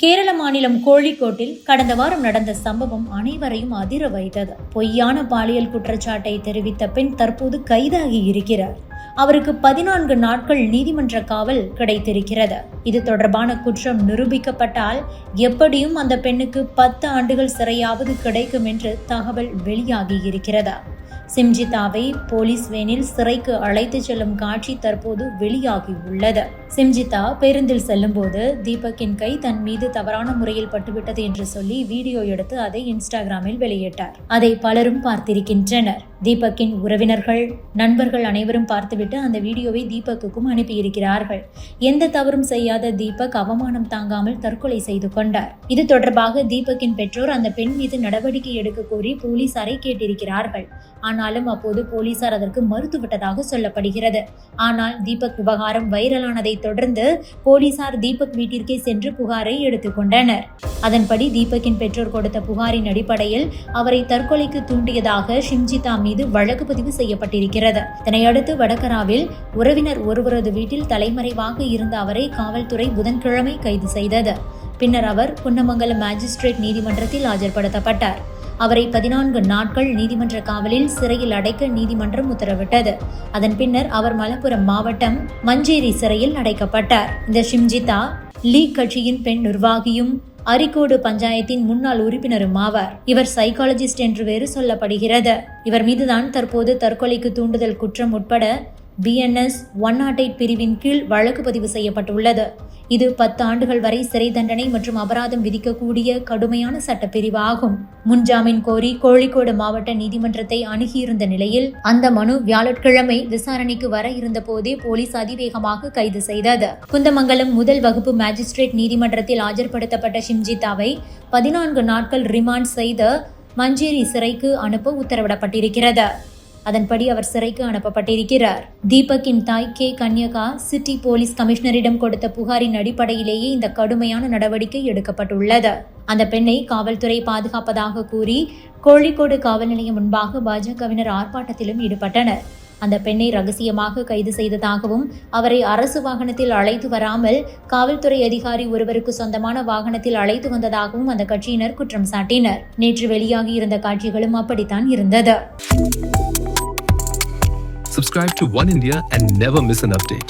கேரள மாநிலம் கோழிக்கோட்டில் கடந்த வாரம் நடந்த சம்பவம் அனைவரையும் அதிர வைத்தது. பொய்யான பாலியல் குற்றச்சாட்டை தெரிவித்த பெண் தற்போது கைதாகி இருக்கிறார். அவருக்கு பதினான்கு நாட்கள் நீதிமன்ற காவல் கிடைத்திருக்கிறது. இது தொடர்பான குற்றம் நிரூபிக்கப்பட்டால் எப்படியும் அந்த பெண்ணுக்கு பத்து ஆண்டுகள் சிறையாவது கிடைக்கும் என்று தகவல் வெளியாகி இருக்கிறது. சிம்ஜிதாவை போலீஸ் வேனில் சிறைக்கு அழைத்துச் செல்லும் காட்சி தற்போது வெளியாகி உள்ளது சிம்ஜிதா பேருந்தில் செல்லும்போது தீபக்கின் கை தன் மீது தவறான முறையில் பட்டுவிட்டது என்று சொல்லி வீடியோ எடுத்து அதை இன்ஸ்டாகிராமில் வெளியிட்டார். அதை பலரும் பார்த்திருக்கின்றனர். தீபக்கின் உறவினர்கள் நண்பர்கள் அனைவரும் பார்த்துவிட்டு அந்த வீடியோவை தீபக்குக்கும் அனுப்பியிருக்கிறார்கள். எந்த தவறும் செய்யாத தீபக் அவமானம் தாங்காமல் தற்கொலை செய்து கொண்டார். இது தொடர்பாக தீபக்கின் பெற்றோர் அந்த பெண் மீது நடவடிக்கை எடுக்க கோரி போலீசாரை கேட்டிருக்கிறார்கள். ஆனாலும் அப்போது போலீசார் அதற்கு மறுத்துவிட்டதாக சொல்லப்படுகிறது. ஆனால் தீபக் விவகாரம் வைரலானதை தொடர்ந்து போலீசார் தீபக் வீட்டிற்கே சென்று புகாரை எடுத்துக்கொண்டனர் அதன்படி தீபக்கின் பெற்றோர் கொடுத்த புகாரின் அடிப்படையில் அவரை தற்கொலைக்கு தூண்டியதாக ஷிம்ஜிதா மீது வழக்கு பதிவு செய்யப்பட்டிருக்கிறது. இதனையடுத்து வடகராவில் உறவினர் ஒருவரது வீட்டில் தலைமறைவாக இருந்த அவரை காவல்துறை புதன்கிழமை கைது செய்தது. பின்னர் அவர் குன்னமங்கலம் மேஜிஸ்ட்ரேட் நீதிமன்றத்தில் ஆஜர்படுத்தப்பட்டார். அவரை பதினான்கு நாட்கள் நீதிமன்ற காவலில் சிறையில் அடைக்க நீதிமன்றம் உத்தரவிட்டது. அதன் பின்னர் அவர் மலப்புரம் மாவட்டம் மஞ்சேரி சிறையில் அடைக்கப்பட்டார். இந்த ஷிம்ஜிதா லீக் கட்சியின் பெண் நிர்வாகியும் அரிக்கோடு பஞ்சாயத்தின் முன்னாள் உறுப்பினரும் ஆவார். இவர் சைக்காலஜிஸ்ட் என்று வேறு சொல்லப்படுகிறது. இவர் மீதுதான் தற்போது தற்கொலைக்கு தூண்டுதல் குற்றம் உட்பட பிஎன்எஸ் ஒன் நாட் எயிட் பிரிவின் கீழ் வழக்கு பதிவு செய்யப்பட்டுள்ளது. இது பத்து ஆண்டுகள் வரை சிறை தண்டனை மற்றும் அபராதம் விதிக்கக்கூடிய கடுமையான சட்டப்பிரிவு ஆகும் முன்ஜாமீன் கோரி கோழிக்கோடு மாவட்ட நீதிமன்றத்தை அணுகியிருந்த நிலையில் அந்த மனு வியாழக்கிழமை விசாரணைக்கு வர இருந்த போதே போலீஸ் அதிவேகமாக கைது செய்தது. குந்தமங்கலம் முதல் வகுப்பு மேஜிஸ்ட்ரேட் நீதிமன்றத்தில் ஆஜர்படுத்தப்பட்ட ஷிம்ஜிதாவை பதினான்கு நாட்கள் ரிமாண்ட் செய்த மஞ்சேரி சிறைக்கு அனுப்ப உத்தரவிடப்பட்டிருக்கிறது. அதன்படி அவர் சிறைக்கு அனுப்பப்பட்டிருக்கிறார். தீபக்கின் தாய் கே. கன்யகா சிட்டி போலீஸ் கமிஷனரிடம் கொடுத்த புகாரின் அடிப்படையிலேயே இந்த கடுமையான நடவடிக்கை எடுக்கப்பட்டுள்ளது. அந்த பெண்ணை காவல்துறை பாதுகாப்பதாக கூறி கோழிக்கோடு காவல் நிலையம் முன்பாக பாஜகவினர் ஆர்ப்பாட்டத்திலும் ஈடுபட்டனர். அந்த பெண்ணை ரகசியமாக கைது செய்ததாகவும் அவரை அரசு வாகனத்தில் அழைத்து வராமல் காவல்துறை அதிகாரி ஒருவருக்கு சொந்தமான வாகனத்தில் அழைத்து வந்ததாகவும் அந்த கட்சியினர் குற்றம் சாட்டினர் நேற்று வெளியாகி இருந்த காட்சிகளும் அப்படித்தான் இருந்தது Subscribe to One India and never miss an update.